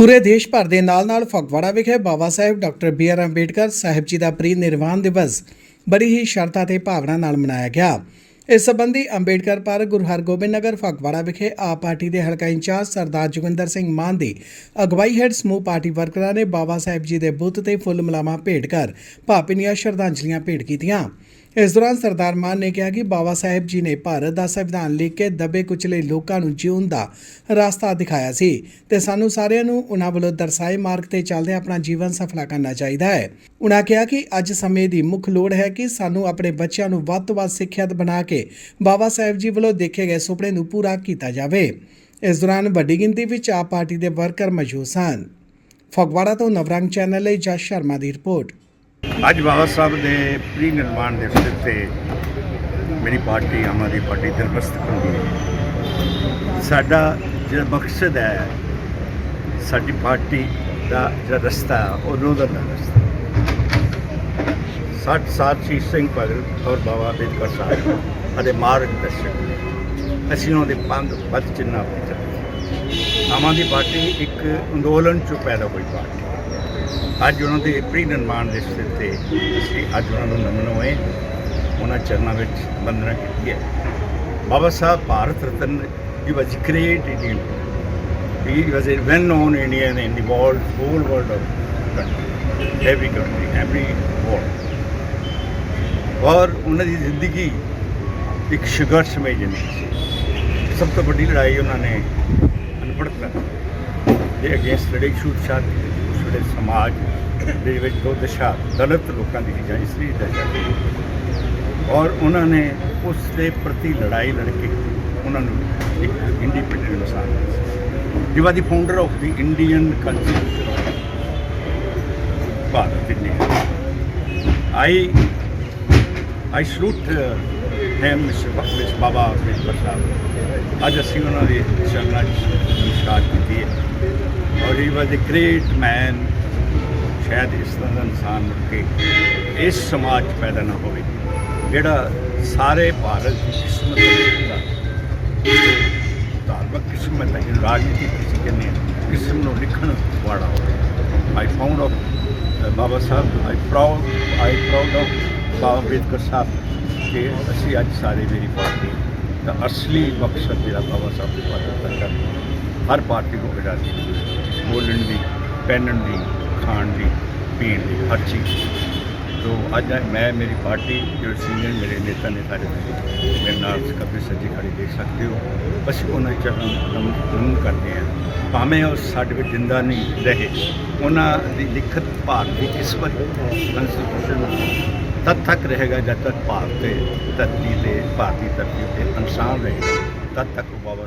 ਪੂਰੇ ਦੇਸ਼ ਭਰ ਦੇ ਨਾਲ-ਨਾਲ ਫਗਵਾੜਾ ਵਿਖੇ Baba Sahib doctor B R Ambedkar Sahib ji ਦਾ ਪ੍ਰੀ ਨਿਰਵਾਣ ਦਿਵਸ ਬੜੀ ਹੀ ਸ਼ਰਧਾ ਤੇ ਭਾਵਨਾ ਨਾਲ ਮਨਾਇਆ ਗਿਆ। ਇਸ ਸੰਬੰਧੀ ਅੰਬੇਡਕਰ ਪਾਰਕ ਗੁਰੂ ਹਰਗੋਬਿੰਦ ਨਗਰ ਫਗਵਾੜਾ ਵਿਖੇ ਆਪ ਪਾਰਟੀ ਦੇ ਹਲਕਾ ਇੰਚਾਰਜ ਸਰਦਾਰ ਜੋਗਿੰਦਰ ਸਿੰਘ ਮਾਨ ਦੀ ਅਗਵਾਈ ਹੇਠ ਸਮੂਹ ਪਾਰਟੀ ਵਰਕਰਾਂ ਨੇ ਬਾਬਾ ਸਾਹਿਬ ਜੀ ਦੇ ਬੁੱਤ ਤੇ ਫੁੱਲ ਮਲਾਵਾਂ ਭੇਟ ਕਰ ਭਾਵਭੀਨੀਆਂ ਸ਼ਰਧਾਂਜਲੀਆਂ ਭੇਟ ਕੀਤੀਆਂ। ਇਸ ਦੌਰਾਨ ਸਰਦਾਰ ਮਾਨ ਨੇ ਕਿਹਾ ਕਿ ਬਾਬਾ ਸਾਹਿਬ ਜੀ ਨੇ ਭਾਰਤ ਦਾ ਸੰਵਿਧਾਨ ਲਿਖ ਕੇ ਦਬੇ ਕੁਚਲੇ ਲੋਕਾਂ ਨੂੰ ਜਿਉਣ ਦਾ ਰਸਤਾ ਦਿਖਾਇਆ ਸੀ ਤੇ ਸਾਨੂੰ ਸਾਰਿਆਂ ਨੂੰ ਉਹਨਾਂ ਵੱਲੋਂ ਦਰਸਾਏ ਮਾਰਗ ਤੇ ਚੱਲਦੇ ਆਪਣਾ ਜੀਵਨ ਸਫਲਾ ਕਰਨਾ ਚਾਹੀਦਾ ਹੈ। ਉਹਨਾਂ ਕਿਹਾ ਕਿ ਅੱਜ ਸਮੇਂ ਦੀ ਮੁੱਖ ਲੋੜ ਹੈ ਕਿ ਸਾਨੂੰ ਆਪਣੇ ਬੱਚਿਆਂ ਨੂੰ ਵੱਧ ਤੋਂ ਵੱਧ ਸਿੱਖਿਅਤ ਬਣਾ ਕੇ ਬਾਬਾ ਸਾਹਿਬ ਜੀ ਵੱਲੋਂ ਦੇਖੇ ਗਏ ਸੁਪਨੇ ਨੂੰ ਪੂਰਾ ਕੀਤਾ ਜਾਵੇ। ਇਸ ਦੌਰਾਨ ਵੱਡੀ ਗਿਣਤੀ ਵਿੱਚ ਆਪ ਪਾਰਟੀ ਦੇ ਵਰਕਰ ਮੌਜੂਦ ਸਨ। ਫਗਵਾੜਾ ਤੋਂ ਨਵਰੰਗ ਚੈਨਲ ਲਈ ਜਸ ਸ਼ਰਮਾ ਦੀ ਰਿਪੋਰਟ। ਅੱਜ ਬਾਬਾ ਸਾਹਿਬ ਦੇ ਪ੍ਰੀ ਨਿਰਮਾਣ ਦੇ ਅਵਸਰ ਤੇ ਮੇਰੀ ਪਾਰਟੀ, ਆਮ ਆਦਮੀ ਪਾਰਟੀ ਦਰਬਸਤ ਹੁੰਦੀ ਹੈ। ਸਾਡਾ ਜਿਹੜਾ ਮਕਸਦ ਹੈ, ਸਾਡੀ ਪਾਰਟੀ ਦਾ ਜਿਹੜਾ ਰਸਤਾ ਉਹ ਨੋਦਰ ਦਾ ਰਸਤਾ। 60 ਸਾਲ ਸ਼ਹੀਦ ਸਿੰਘ ਭਗਤ ਔਰ ਬਾਬਾ ਅੰਬੇਦਕਰ ਸਾਹਿਬ ਅਤੇ ਮਾਰਗ ਦਰਸ਼ਕ ਅਸੀਂ ਉਹਨਾਂ ਦੇ ਪੰਜ ਪਦ ਚਿੰਨ੍ਹਾਂ ਉੱਤੇ ਚੱਲਦੇ ਆਮ ਆਦਮੀ ਪਾਰਟੀ ਇੱਕ ਅੰਦੋਲਨ ਚੋਂ ਪੈਦਾ ਹੋਈ ਪਾਰਟੀ। ਅੱਜ ਉਹਨਾਂ ਦੇ ਪ੍ਰੀ ਨਿਰਮਾਣ ਦੇ ਸਿਰ ਤੇ ਅਸੀਂ ਅੱਜ ਉਹਨਾਂ ਨੂੰ ਨਮਨ ਹੋਏ। ਉਹਨਾਂ ਚਰਨਾਂ ਵਿੱਚ ਵੰਦਨਾ ਕੀਤੀ ਹੈ। Baba Sahib Bharat Ratna he was great Indian he was a well known Indian in the world, whole world of country. Every country, every world. ਔਰ ਉਹਨਾਂ ਦੀ ਜ਼ਿੰਦਗੀ ਇੱਕ ਸੰਘਰਸ਼ਮਈ ਜ਼ਿੰਦਗੀ ਸੀ। ਸਭ ਤੋਂ ਵੱਡੀ ਲੜਾਈ ਉਹਨਾਂ ਨੇ ਅਨਪੜ੍ਹਤਾ ਦੇ ਅਗੇਂਸਟ ਲੜੇ ਛੂਤ ਛਾਟ ਉਸ ਸਮਾਜ ਦੇ ਵਿੱਚ ਦੋ ਦਸ਼ਾ ਦਲਿਤ ਲੋਕਾਂ ਦੀ ਜਾਂ ਇਸਤਰੀ ਦਸ਼ਾ ਔਰ ਉਹਨਾਂ ਨੇ ਉਸ ਦੇ ਪ੍ਰਤੀ ਲੜਾਈ ਲੜ ਕੇ ਉਹਨਾਂ ਨੂੰ ਇੱਕ ਇੰਡੀਪੈਂਡੈਂਟ ਇਨਸਾਨ he was the founder of the Indian constitution Bharat India I I salute hmm miss Baba Ambedkar Sahib ਅੱਜ ਅਸੀਂ ਉਹਨਾਂ ਦੀ ਚਰਨਾਂ 'ਚ ਨਿਸ਼ਾਨ ਕੀਤੀ ਹੈ। ਔਰ ਹੀ ਵਾਸ ਅ ਗ੍ਰੇਟ ਮੈਨ ਸ਼ਾਇਦ ਇਸ ਤਰ੍ਹਾਂ ਦਾ ਇਨਸਾਨ ਮੁੜ ਕੇ ਇਸ ਸਮਾਜ 'ਚ ਪੈਦਾ ਨਾ ਹੋਵੇ। ਜਿਹੜਾ ਸਾਰੇ ਭਾਰਤ ਦੀ ਕਿਸਮਤ ਦਾ ਧਾਰਮਿਕ ਕਿਸਮਤ ਹੈ ਰਾਜਨੀਤੀ ਕਿਸੇ ਕਹਿੰਦੇ ਕਿਸਮ ਨੂੰ ਲਿਖਣ ਵਾਲਾ ਹੋਵੇ। I found of Baba Sahib I proud I proud of Baba Ambedkar Sahib. ਕਿ ਅਸੀਂ ਅੱਜ ਸਾਰੇ ਮੇਰੀ ਪਾਰਟੀ ਦਾ ਅਸਲੀ ਮਕਸਦ ਜਿਹੜਾ ਬਾਬਾ ਸਾਹਿਬ ਦੇ ਪਾਰਟੀ ਦਾ ਹਰ ਪਾਰਟੀ ਨੂੰ ਆਜ਼ਾਦੀ ਬੋਲਣ ਦੀ, ਪਹਿਨਣ ਦੀ, ਖਾਣ ਦੀ, ਪੀਣ ਦੀ, ਹਰ ਚੀਜ਼। ਤੋ ਅੱਜ ਮੈਂ, ਮੇਰੀ ਪਾਰਟੀ ਜੋ ਸੀਨੀਅਰ ਮੇਰੇ ਨੇਤਾ ਨੇ ਸਾਰੇ ਤੁਸੀਂ ਮੇਰੇ ਨਾਲ ਕਬੀ ਸੱਜੀ ਖੜੀ ਦੇਖ ਸਕਦੇ ਹੋ। ਅਸੀਂ ਉਹਨਾਂ ਚਰਨਾਂ ਨੂੰ ਨਮਨ ਕਰਦੇ ਹਾਂ। ਭਾਵੇਂ ਉਹ ਸਾਡੇ ਵਿੱਚ ਜਿੰਦਾ ਨਹੀਂ ਰਹੇ, ਉਹਨਾਂ ਦੀ ਲਿਖਤ ਭਾਰਤੀ ਦੀ ਕਿਸਮਤ ਕੰਸਟੀਟਿਊਸ਼ਨ ਤਦ ਤੱਕ ਰਹੇਗਾ ਜਦ ਤੱਕ ਭਾਰਤ ਤੇ ਧਰਤੀ ਤੇ, ਭਾਰਤੀ ਧਰਤੀ ਤੇ ਇਨਸਾਨ ਰਹੇਗਾ। ਤਦ ਤੱਕ ਉਹ ਬਾਬਾ